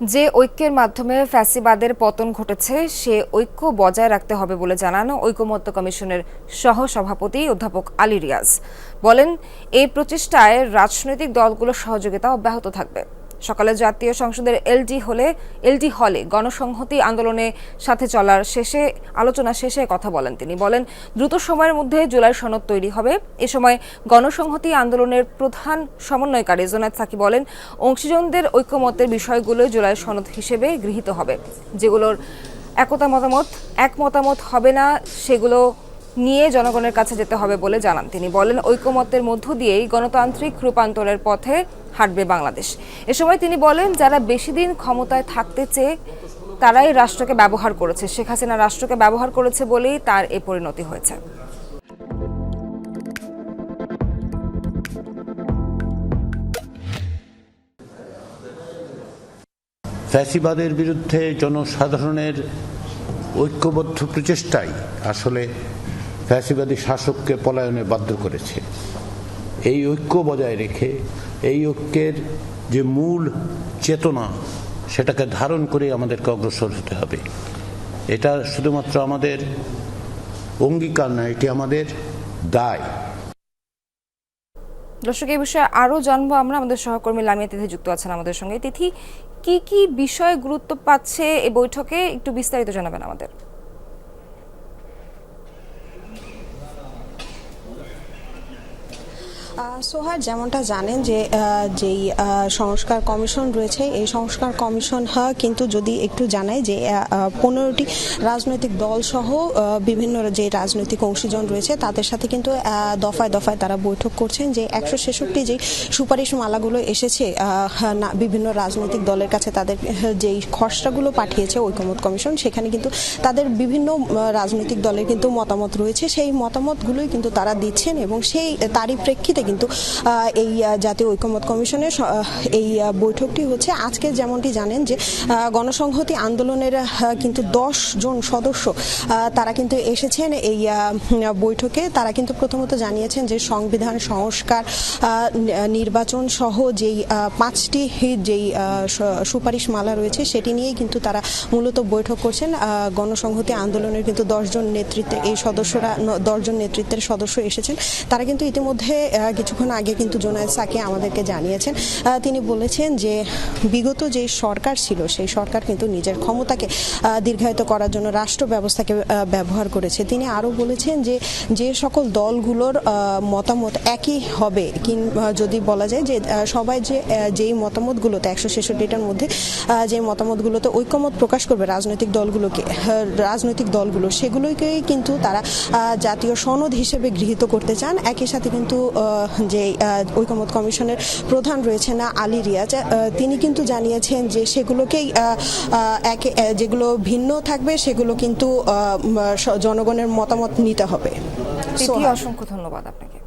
যে ঐক্যের মাধ্যমে ফ্যাসিবাদের পতন ঘটেছে, সে ঐক্য বজায় রাখতে হবে বলে জানানো ঐকমত্য কমিশনের সহ সভাপতি অধ্যাপক আলী রিয়াজ। বলেন, এই প্রচেষ্টায় রাজনৈতিক দলগুলোর সহযোগিতা অব্যাহত থাকবে। সকালে জাতীয় সংসদের এলডি হলে এলডি হলে গণসংহতি আন্দোলনে সাথে চলার শেষে, আলোচনা শেষে কথা বলেন তিনি। বলেন, দ্রুত সময়ের মধ্যে জুলাই সনদ তৈরি হবে। এ সময় গণসংহতি আন্দোলনের প্রধান সমন্বয়কারী জোনায়দ সাকি বলেন, অংশীজনদের ঐক্যমতের বিষয়গুলো জুলাই সনদ হিসেবে গৃহীত হবে। যেগুলোর একতা মতামত, এক মতামত হবে না, সেগুলো নিয়ে জনগণের কাছে যেতে হবে বলে জানান তিনি। বলেন, ঐকমত্যের মধ্য দিয়েই গণতান্ত্রিক রূপান্তরের পথে হাঁটবে বাংলাদেশ। এ সময় তিনি বলেন, যারা বেশি দিন ক্ষমতায় থাকতে চেয়ে তারাই রাষ্ট্রকে ব্যবহার করেছে। শেখ হাসিনা রাষ্ট্রকে ব্যবহার করেছে বলেই তার এ পরিণতি হয়েছে। ফ্যাসিবাদের বিরুদ্ধে জনসাধারণের ঐক্যবদ্ধ প্রচেষ্টাই আসলে ফ্যাসিবাদী শাসককে পলায়নে বাধ্য করেছে। এই ঐক্য বজায় রেখে, এই ঐক্যের যে মূল চেতনা, সেটাকে ধারণ করে আমাদেরকে অগ্রসর হতে হবে। এটা শুধুমাত্র আমাদের অঙ্গীকার নয় এটি আমাদের দায়। দর্শক, এই বিষয়ে আরও জানব আমরা। আমাদের সহকর্মী লামিয়া তিথি যুক্ত আছেন আমাদের সঙ্গে। তিথি, কি কি বিষয় গুরুত্ব পাচ্ছে এই বৈঠকে? একটু বিস্তারিত জানাবেন আমাদের। সোহার যেমনটা জানেন যে যেই সংস্কার কমিশন রয়েছে, এই সংস্কার কমিশন কিন্তু যদি একটু জানাই যে পনেরোটি রাজনৈতিক দল সহ বিভিন্ন যে রাজনৈতিক অংশীজন রয়েছে, তাদের সাথে কিন্তু দফায় দফায় তারা বৈঠক করছেন যে, একশো ছেষট্টি যে সুপারিশ মালাগুলো এসেছে বিভিন্ন রাজনৈতিক দলের কাছে তাদের যেই খসড়াগুলো পাঠিয়েছে ঐকমত কমিশন, সেখানে কিন্তু তাদের বিভিন্ন রাজনৈতিক দলের কিন্তু মতামত রয়েছে। সেই মতামতগুলোই কিন্তু তারা দিচ্ছেন এবং সেই তারই প্রেক্ষিতে কিন্তু এই জাতীয় ঐকমত কমিশনের এই বৈঠকটি হচ্ছে। আজকে যেমনটি জানেন যে গণসংহতি আন্দোলনের কিন্তু দশ জন সদস্য তারা কিন্তু এসেছেন এই বৈঠকে। তারা কিন্তু প্রথমত জানিয়েছেন যে সংবিধান সংস্কার নির্বাচন সহ যেই পাঁচটি যেই সুপারিশ মালা রয়েছে, সেটি নিয়েই কিন্তু তারা মূলত বৈঠক করছেন। গণসংহতি আন্দোলনের কিন্তু দশজন নেতৃত্বে, এই সদস্যরা দশজন নেতৃত্বের সদস্য এসেছেন। তারা কিন্তু ইতিমধ্যে কিছুক্ষণ আগে কিন্তু জোনায়েদ সাকে আমাদেরকে জানিয়েছেন তিনি বলেছেন যে বিগত যে সরকার ছিল, সেই সরকার কিন্তু নিজের ক্ষমতাকে দীর্ঘায়িত করার জন্য রাষ্ট্র ব্যবস্থাকে ব্যবহার করেছে। তিনি আরও বলেছেন যে যে সকল দলগুলোর মতামত একই হবে কিংবা যদি বলা যায় যে সবাই যে যেই মতামতগুলোতে, একশো ছেষট্টিটার মধ্যে যে মতামতগুলোতে ঐক্যমত প্রকাশ করবে রাজনৈতিক দলগুলোকে রাজনৈতিক দলগুলো, সেগুলোকেই কিন্তু তারা জাতীয় সনদ হিসেবে গৃহীত করতে চান। একই সাথে কিন্তু যে ঐকমত কমিশনের প্রধান রয়েছেন আলী রিয়াজ। তিনি কিন্তু জানিয়েছেন যে সেগুলোকেই আহ, আহ, একে যেগুলো ভিন্ন থাকবে সেগুলো কিন্তু আহ, জনগণের মতামত নিতে হবে। অসংখ্য ধন্যবাদ আপনাকে।